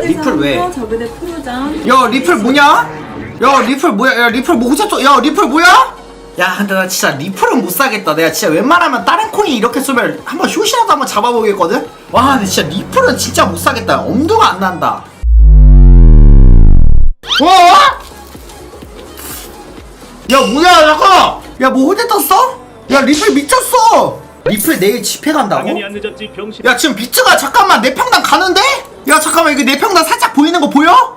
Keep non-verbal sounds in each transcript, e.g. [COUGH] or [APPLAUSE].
리플 왜? 저그대 프로전 야 리플 뭐냐? 야 리플 뭐야? 야 리플 뭐 호재또? 야 리플 뭐야? 야 근데 나 진짜 리플은 못 사겠다. 내가 진짜 웬만하면 다른 코인 이렇게 쓰면 한번 쇼시라도 한번 잡아보겠거든. 와 근데 진짜 리플은 진짜 못 사겠다. 엄두가 안 난다. 와! 야 뭐야 잠깐! 야뭐 호재 떴어? 야 리플 미쳤어! 리플 내일 집회 간다고? 당연히 안 늦었지 병신. 야 지금 비트가 잠깐만 내 평당 가는데? 야 잠깐만 이게 내 평당 살짝 보이는 거 보여?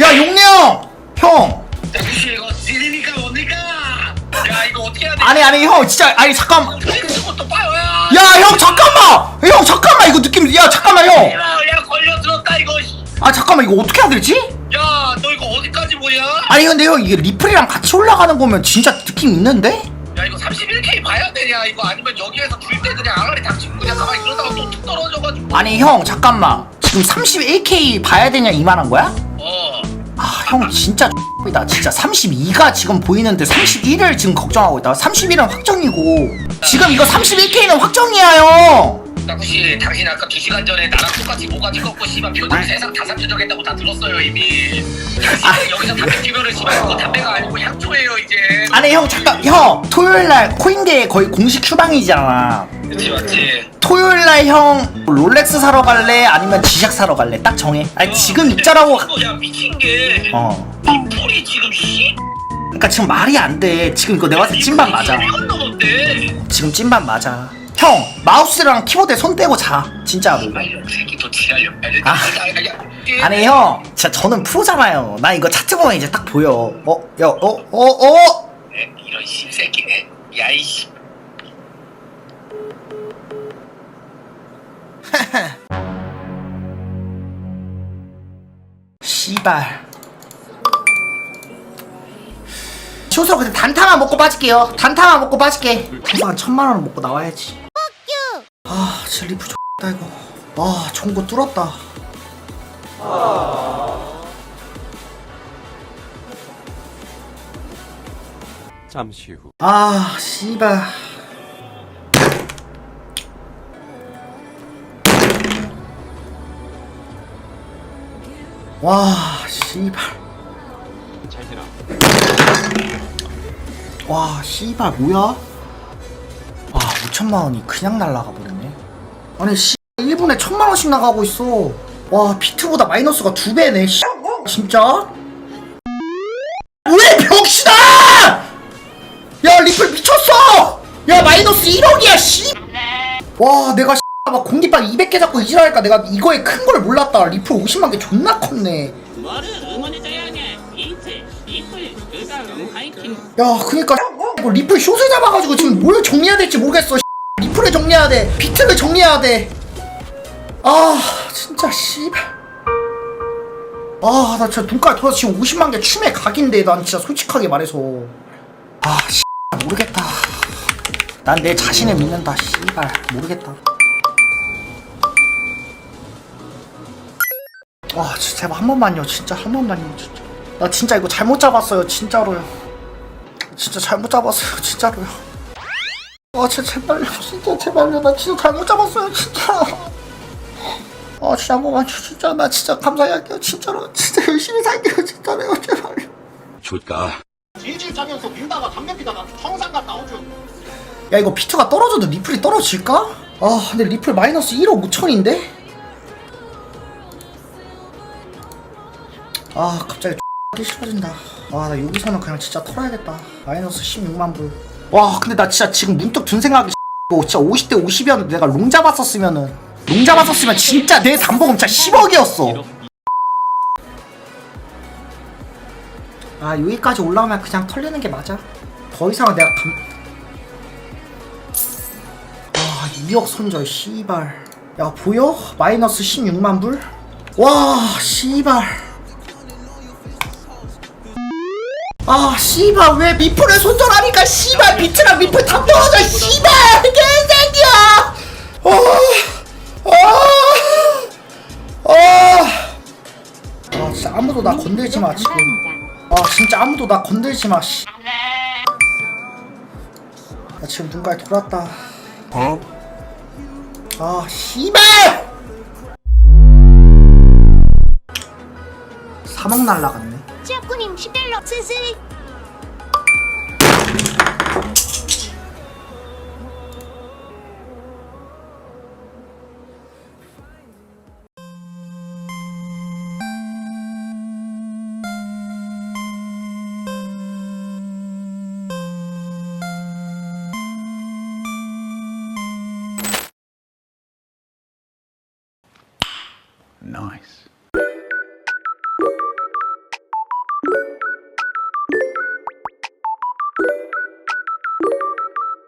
야 용령 형 혹시 이거 지리니까 뭡니까? 야 이거 어떻게 해야 돼? 아니 아니 형 진짜 아니 잠깐만 이것도 봐요 야. 야 형 잠깐만 형 잠깐만 이거 느낌 야 잠깐만 야, 야 걸려들었다 이거. 형아 잠깐만 이거 어떻게 해야 되지? 야 너 이거 어디까지 보냐? 아니 근데 형 이게 리플이랑 같이 올라가는 거면 진짜 느낌 있는데? 야 이거 31K 봐야 되냐 이거 아니면 여기에서 줄 때 그냥 아가리 닥치고 그냥 가만히 이러다가 또 툭 떨어져가지고. 아니 형 잠깐만 지금 31K 봐야 되냐 이 말한 거야? 어. 아 형 진짜 X이다 진짜 32가 지금 보이는데 31을 지금 걱정하고 있다 31은 확정이고 지금 이거 31K는 확정이야 형 나쿠씨 당신 아까 2시간 전에 나랑 똑같이 모가지 꺾고 씨발 표정 세상 다산 표정했다고 다 들었어요 이미. 당신 여기서 담배 피면은 씨발 그거 담배가 아니고 향초예요 이제. 아니 형 잠깐 형 토요일날 코인계 거의 공식 휴방이잖아 그치 맞지. 토요일날 형 롤렉스 사러 갈래 아니면 지샥 사러 갈래 딱 정해 아니 지금 입자라고 이거 야 미친 게. 어이 풀이 지금 씨. 그러니까 지금 말이 안돼 지금 이거 내가 봤을 때 찐반 맞아. 지금 찐반 맞아 형 마우스랑 키보드에 손 떼고 자 진짜로 아이 새끼. 아니 형 진짜 저는 프로잖아요 나 이거 차트 보면 이제 딱 보여 어? 야 어? 어? 어? 에, 이런 씹새끼. 야이씨. 씨발 효서 근데 단타만 먹고 빠질게요 단타만 먹고 빠질게 효서 한 천만 원 먹고 나와야지 아 진짜 리프 X다 이거 와 종고 뚫었다 잠시 후. 아 씨발 와 씨발 잘 지나. 와 씨발 뭐야? 와 5천만 원이 그냥 날라가 버렸네 아니 씨 1분에 천만 원씩 나가고 있어 와 비트보다 마이너스가 두 배네 씨 진짜? 왜 병신아! 야 리플 미쳤어! 야 마이너스 1억이야 씨! 와 내가 막 공깃밥 200개 잡고 이지랄니까 내가 이거에 큰 걸 몰랐다 리플 50만 개 존나 컸네 야 그니까 뭐 리플 숏을 잡아가지고 지금 뭘 정리해야 될지 모르겠어 정리해야 돼. 비트를 정리해야 돼 아 진짜 씨발. 아 나 진짜 눈깔 돌아서 지금 50만 개 춤에 각인데 난 진짜 솔직하게 말해서. 아 씨발 모르겠다. 난 내 자신을 믿는다 씨발. 모르겠다. 와 진짜 제발 한 번만요. 진짜 한 번만요 진짜. 나 진짜 이거 잘못 잡았어요 진짜로요. 진짜 잘못 잡았어요 진짜로요 아 진짜 제발요 진짜 제발요 나 진짜 잘못 잡았어요 진짜. 아 진짜 한 번만 줘 진짜 나 진짜 감사히 할게요 진짜로. 진짜 열심히 살게요 진짜로요 제발요 좋다. 질질 짜면서 밀다가 담배 피다가 청산 갔다 오죠. 야 이거 비트가 떨어져도 리플이 떨어질까? 아 근데 리플 마이너스 1억 5천인데? 아 갑자기 [LAUGHS] X하기 싫어진다. 아나 여기서는 그냥 진짜 털어야겠다. 마이너스 16만 불 와 근데 나 진짜 지금 문득 든 생각이 이거 진짜 50대 50이었는데 내가 롱 잡았었으면은 롱 잡았었으면 진짜 내 담보금 진짜 10억이었어 아 여기까지 올라오면 그냥 털리는 게 맞아 더 이상은 내가 감... 아 2억 손절 씨발 야 보여? 마이너스 16만 불? 와 씨발 아 씨발 왜 미프를 손절하니까 씨발 비트랑 미프 다 떨어져 씨발! 개새끼야! 아, 아, 아! 진짜 아무도 나 건들지 마 지금. 아 진짜 아무도 나 건들지 마 씨. 나 지금 눈깔 돌았다. 어? 아 씨발! 3억 날라갔네 치아꾸님 10달러 쓰쓰 Nice.